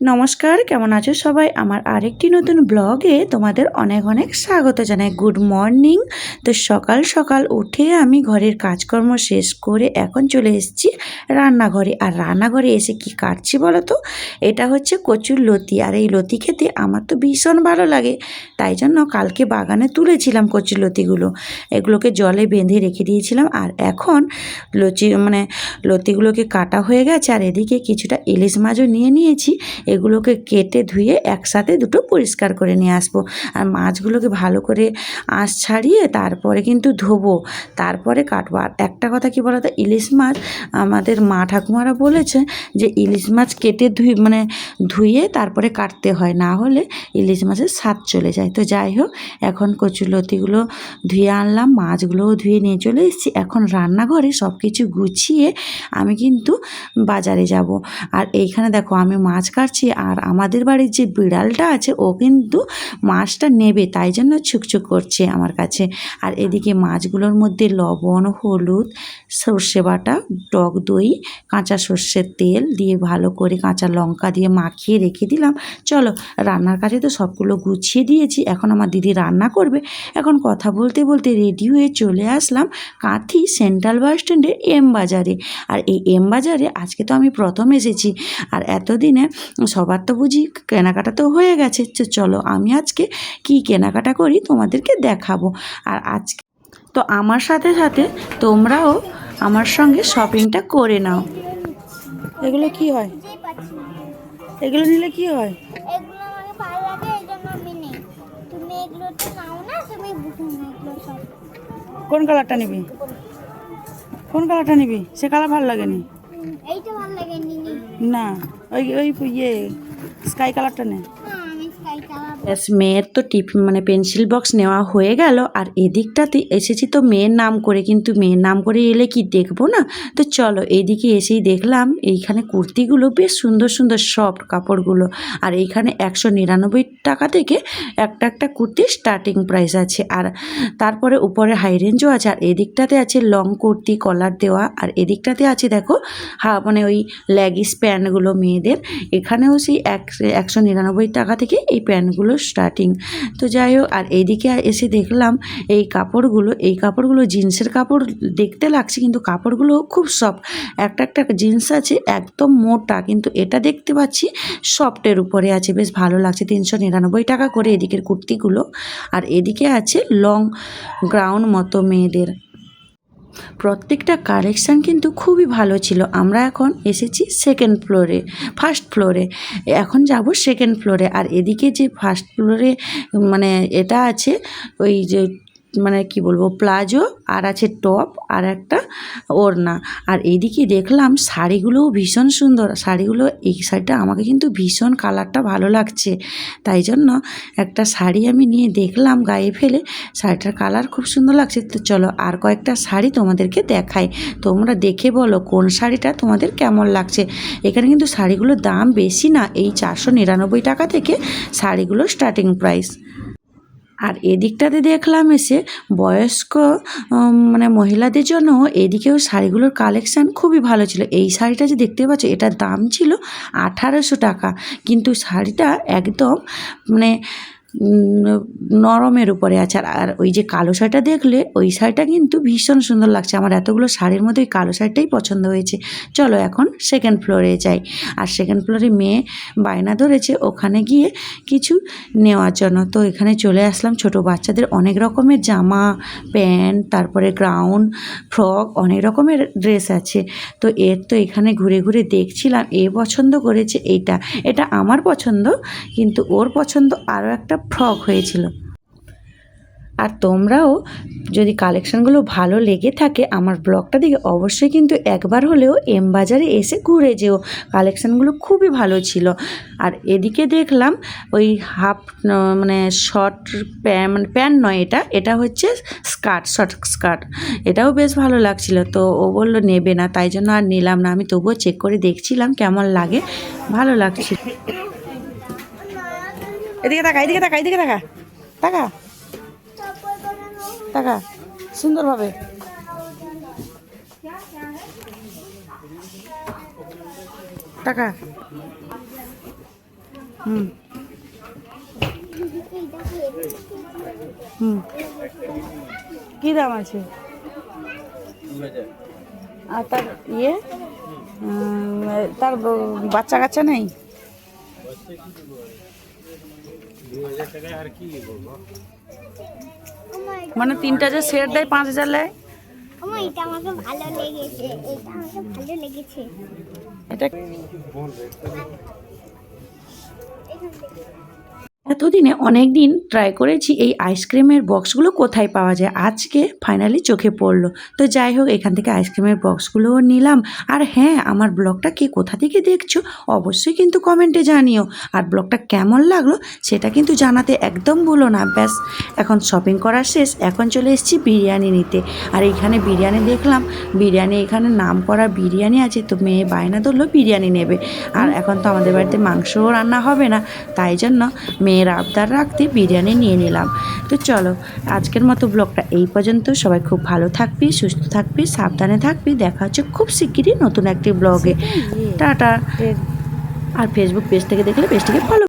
নমস্কার, কেমন আছো সবাই? আমার আরেকটি নতুন ব্লগে তোমাদের অনেক অনেক স্বাগত জানাই। গুড মর্নিং তো সকাল সকাল উঠে আমি ঘরের কাজকর্ম শেষ করে এখন চলে এসেছি রান্নাঘরে। আর রান্নাঘরে এসে কি কাটছি বলো তো? এটা হচ্ছে কচুর লতি। আর এই লতি খেতে আমার তো ভীষণ ভালো লাগে। তাই জন্য কালকে বাগানে তুলেছিলাম কচুর লতিগুলো। এগুলোকে জলে বেঁধে রেখে দিয়েছিলাম। আর এখন লচি মানে লতিগুলোকে কাটা হয়ে গেছে। আর এদিকে কিছুটা ইলিশ মাছও নিয়ে নিয়েছি। এগুলোকে কেটে ধুয়ে একসাথে দুটো পরিষ্কার করে নিয়ে আসব। আর মাছগুলোকে ভালো করে আঁশ ছাড়িয়ে তারপরে কিন্তু ধোবো। তারপরে কাটবো। আর একটা কথা কি বলতো? ইলিশ মাছ, আমাদের মা ঠাকুমারা বলেছে যে ইলিশ মাছ কেটে ধুই মানে ধুয়ে তারপরে কাটতে হয়। না হলে ইলিশ মাছের স্বাদ চলে যায়। তো যাই হোক, এখন কচুলতিগুলো ধুয়ে আনলাম, মাছগুলোও ধুয়ে নিয়ে চলে এসেছি। এখন রান্নাঘরে সব কিছু গুছিয়ে আমি কিন্তু বাজারে যাব। আর এইখানে দেখো, আমি মাছ কাটছি আর আমাদের বাড়ির যে বিড়ালটা আছে, ও কিন্তু মাছটা নেবে, তাই জন্য ছুকছুক করছে আমার কাছে। আর এদিকে মাছগুলোর মধ্যে লবণ, হলুদ, সর্ষে বাটা, টক দই, কাঁচা সর্ষের তেল দিয়ে ভালো করে কাঁচা লঙ্কা দিয়ে মাখিয়ে রেখে দিলাম। চলো, রান্নার কাছে তো সবগুলো গুছিয়ে দিয়েছি। এখন আমার দিদি রান্না করবে। এখন কথা বলতে বলতে রেডি হয়ে চলে আসলাম কাঁথি সেন্ট্রাল বাস স্ট্যান্ডের এম বাজারে। আর এই এম বাজারে আজকে তো আমি প্রথম এসেছি। আর এতদিনে সবার তো বুঝি কেনাকাটা তো হয়ে গেছে। চলো, আমি আজকে কি কেনাকাটা করি তোমাদেরকে দেখাবো। আর আজকে। তো আমার সাথে সাথে তোমরাও আমার সঙ্গে শপিংটা করে নাও। এগুলো কি হয়। এগুলো নিলে কি হয়? এগুলো আমাকে ভালো লাগে এই জন্য আমি নেই। তুমি এগুলো তো নাও না তুমি বুঝো না এগুলো সব। কোন কালারটা নিবি? কোন কালারটা নিবি? সে কালার ভালো লাগেনি। হুম, এইটা ভালো লাগে নিনি না ওই ওই ইয়ে স্কাই কালারটা নে না আমি স্কাই কালার ব্যাস মেয়ের তো টিফিন মানে পেন্সিল বক্স নেওয়া হয়ে গেল, আর এদিকটাতে এসেছি তো মেয়ের নাম করে, কিন্তু মেয়ের নাম করে এলে কি দেখব না? তো চলো, এইদিকে এসেই দেখলাম এইখানে কুর্তিগুলো বেশ সুন্দর সুন্দর সফট কাপড়গুলো, আর এইখানে একশো নিরানব্বই টাকা থেকে একটা একটা কুর্তি স্টার্টিং প্রাইস আছে, আর তারপরে উপরে হাই রেঞ্জও আছে, আর এদিকটাতে আছে লং কুর্তি কলার দেওয়া, আর এদিকটাতে আছে দেখো, হা মানে ওই ল্যাগিস প্যান্টগুলো মেয়েদের, এখানেও সেই এক, একশো নিরানব্বই টাকা থেকে এই প্যান্টগুলো স্টার্টিং তো যাই হোক আর এইদিকে এসে দেখলাম এই কাপড়গুলো এই কাপড়গুলো জিন্সের কাপড় দেখতে লাগছে, কিন্তু কাপড়গুলো খুব সফট একটা একটা জিন্স আছে, একদম মোটা, কিন্তু এটা দেখতে পাচ্ছি সফটের উপরে আছে। বেশ ভালো লাগছে, তিনশো নিরানব্বই টাকা করে এদিকের কুর্তিগুলো। আর এদিকে আছে লং গ্রাউন্ড মতো মেয়েদের। প্রত্যেকটা কালেকশান কিন্তু খুবই ভালো ছিল। আমরা এখন এসেছি সেকেন্ড ফ্লোরে ফার্স্ট ফ্লোরে এখন যাব সেকেন্ড ফ্লোরে আর এদিকে যে ফার্স্ট ফ্লোরে মানে এটা আছে, ওই যে মানে কি বলব, প্লাজো আর আছে টপ আর একটা ওড়না। আর এইদিকে দেখলাম শাড়িগুলোও ভীষণ সুন্দর। শাড়িগুলো এই শাড়িটা আমাকে কিন্তু ভীষণ কালারটা ভালো লাগছে। তাই জন্য একটা শাড়ি আমি নিয়ে দেখলাম গায়ে ফেলে। শাড়িটার কালার খুব সুন্দর লাগছে। তো চলো আর কয়েকটা শাড়ি তোমাদেরকে দেখাই। তোমরা দেখে বলো কোন শাড়িটা তোমাদের কেমন লাগছে। এখানে কিন্তু শাড়িগুলোর দাম বেশি না। এই চারশো নিরানব্বই টাকা থেকে শাড়িগুলোর স্টার্টিং প্রাইস আর এদিকটাতে দেখলাম এসে বয়স্ক মানে মহিলাদের জন্য এদিকেও শাড়িগুলোর কালেকশান খুবই ভালো ছিল। এই শাড়িটা যে দেখতে পাচ্ছ, এটার দাম ছিল আঠারোশো টাকা। কিন্তু শাড়িটা একদম মানে নরমের উপরে আছে। আর ওই যে কালো শাড়িটা দেখলে, ওই শাড়িটা কিন্তু ভীষণ সুন্দর লাগছে। আমার এতগুলো শাড়ির মধ্যে ওই কালো শাড়িটাই পছন্দ হয়েছে। চলো এখন সেকেন্ড ফ্লোরে যাই। আর সেকেন্ড ফ্লোরে মেয়ে বায়না ধরেছে। ওখানে গিয়ে কিছু নেওয়ার জন্য। তো এখানে চলে আসলাম ছোট বাচ্চাদের। অনেক রকমের জামা, প্যান্ট, তারপরে গ্রাউন্ড ফ্রক অনেক রকমের ড্রেস আছে। তো এর তো এখানে ঘুরে ঘুরে দেখছিলাম। এ পছন্দ করেছে এইটা। এটা আমার পছন্দ, কিন্তু ওর পছন্দ আরও একটা ফ্রক হয়েছিল। আর তোমরাও যদি কালেকশানগুলো ভালো লেগে থাকে আমার ব্লগটা দিকে অবশ্যই কিন্তু একবার হলেও এম বাজারে এসে ঘুরে যেও। কালেকশানগুলো খুবই ভালো ছিল। আর এদিকে দেখলাম ওই হাফ মানে শর্ট প্যান্ট মানে প্যান্ট নয় এটা এটা হচ্ছে স্কার্ট, শর্ট স্কার্ট। এটাও বেশ ভালো লাগছিল। তো ও বলল, নেবে না। তাই জন্য আর নিলাম না। আমি তবুও চেক করে দেখছিলাম কেমন লাগে। ভালো লাগছিল। এদিকে তাকা এদিকে তাকা এদিকে তাকা তাকা টাকা সুন্দরভাবে। টাকা হুম। হুম। কী দাম আছে? আর তার ইয়ে? তার বাচ্চা কাচ্চা নেই? মানে তিনটা যে সেট দেয় পাঁচ হাজার নেয়? এটা আমাকে ভালো লেগেছে এটা আমাকে ভালো লেগেছে। এটা এখান থেকে। এতদিনে অনেক দিন ট্রাই করেছি এই আইসক্রিমের বক্সগুলো কোথায় পাওয়া যায়। আজকে ফাইনালি চোখে পড়ল। তো যাই হোক, এখান থেকে আইসক্রিমের বক্সগুলোও নিলাম। আর হ্যাঁ আমার ব্লগটা কে কোথা থেকে দেখছ, অবশ্যই কিন্তু কমেন্টে জানিও। আর ব্লগটা কেমন লাগল, সেটা কিন্তু জানাতে একদম ভুলো না। ব্যাস, এখন শপিং করা শেষ। এখন চলে এসেছি বিরিয়ানি নিতে। আর এখানে বিরিয়ানি দেখলাম। বিরিয়ানি এখানে নাম করা বিরিয়ানি আছে, তো মেয়ে বায়না ধরলো বিরিয়ানি নেবে। আর এখন তো আমাদের বাড়িতে মাংসও রান্না হবে না, তাই জন্য মেয়ের আবদার রাখতে বিরিয়ানি নিয়ে নিলাম। তো চলো আজকের মতো ব্লগটা এই পর্যন্ত। সবাই খুব ভালো থাকবি সুস্থ থাকবি সাবধানে থাকবি। দেখা হচ্ছে খুব শিগগিরই নতুন একটি ব্লগে। টাটা। আর ফেসবুক পেজ থেকে দেখলে পেজটিকে ফলো